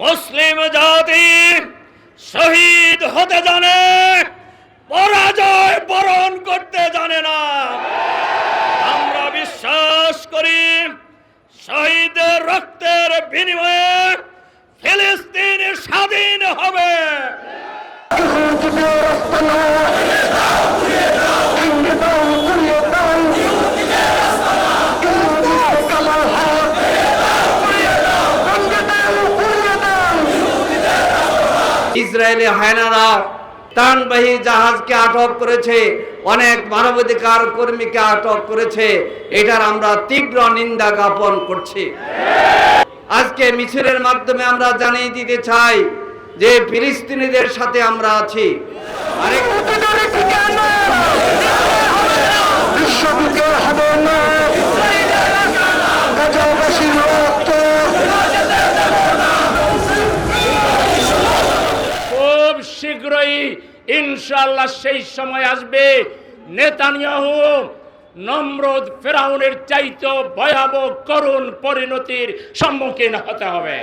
মুসলিম জাতি শহীদ হতে জানে, পরাজয় বরণ করতে জানে না। আমরা বিশ্বাস করি শহীদের রক্তের বিনিময়ে ফিলিস্তিন স্বাধীন হবে। ইসরায়েলি হায়নারা ত্রাণবাহী জাহাজকে আটক করেছে, অনেক মানবাধিকার কর্মীকে আটক করেছে, এটার আমরা তীব্র নিন্দা জ্ঞাপন করছি। আজকে মিছিলের মাধ্যমে আমরা জানিয়ে দিতে চাই যে ফিলিস্তিনিদের সাথে আমরা আছি। আরেক শীঘ্রই ইনশাল্লাহ সেই সময় আসবে। নেতানিয়াহু নম্রদ ফেরাউনের চাইতে ভয়াবহ করুণ পরিণতির সম্মুখীন হতে হবে।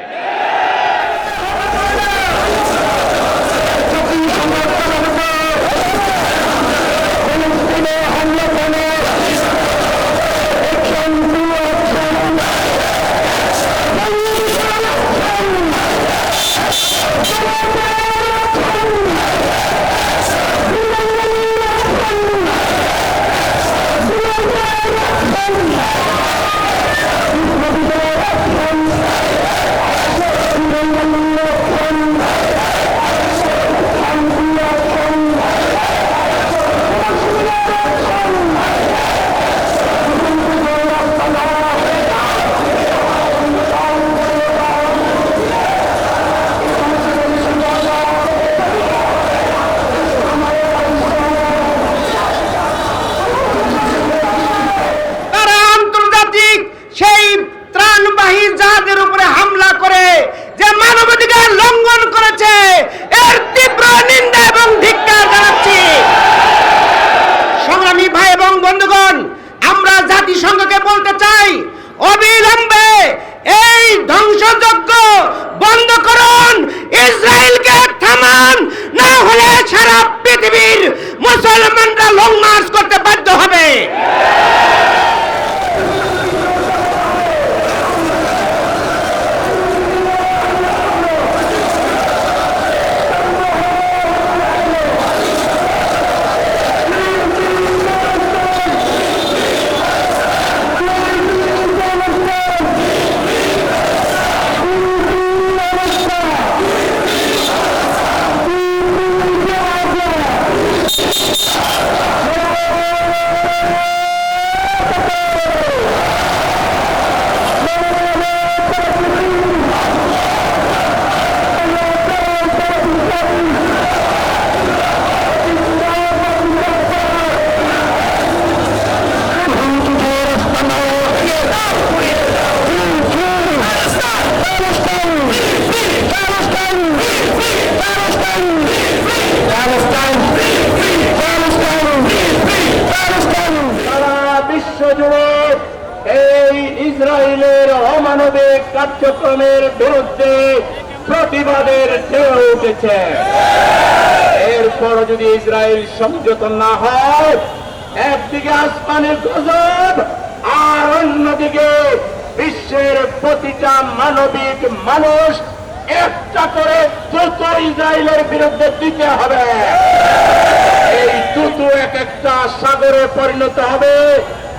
এই ইসরায়েলের অমানবিক কার্যক্রমের বিরুদ্ধে প্রতিবাদের ঢেউ উঠেছে। এরপর যদি ইসরায়েল সংযত না হয়, একদিকে আসমানের গজব আর অন্যদিকে বিশ্বের প্রতিটা মানবিক মানুষ একটা করে দ্রুত ইসরায়েলের বিরুদ্ধে দিতে হবে। এই দুটো এক একটা সাগরে পরিণত হবে।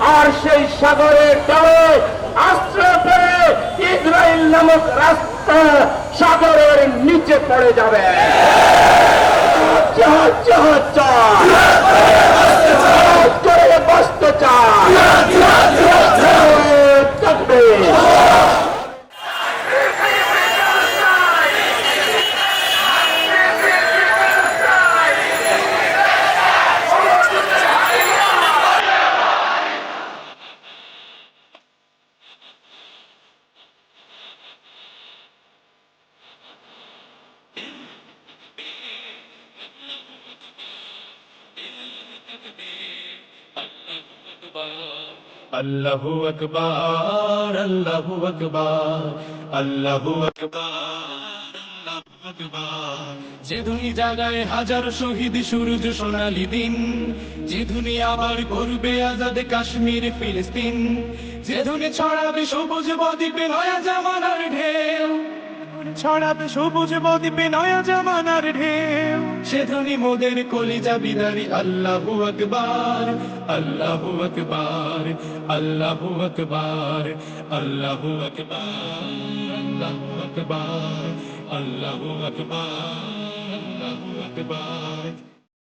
আর সেই সাগরের ঢেউ আশ্রয় পেয়ে ইসরায়েল নামক রাস্তা সাগরের নিচে পড়ে যাবে চাহ চাহ। জাহাজ আল্লাহু আকবার আল্লাহু আকবার আল্লাহু আকবার যে ধুনি জাগায় হাজার শহীদ, সূরজ সোনালি দিন। যে ধুনি আবার করবে আজাদ কাশ্মীর, ফিলিস্তিন। যে ধুনি ছড়াবে সবুজ বদ্বীপে, নয়া জামানার ঢেউ। ছড়াবে সবুজ বদ্বীপে নয়া জামানার ঢেউ। সে ধুনি মোদের কলিজা বিদারি, আল্লাহু আকবার আল্লাহু আকবার আল্লাহু আকবার আল্লাহু আকবার আল্লাহু আকবার আল্লাহু আকবার আল্লাহু আকবার।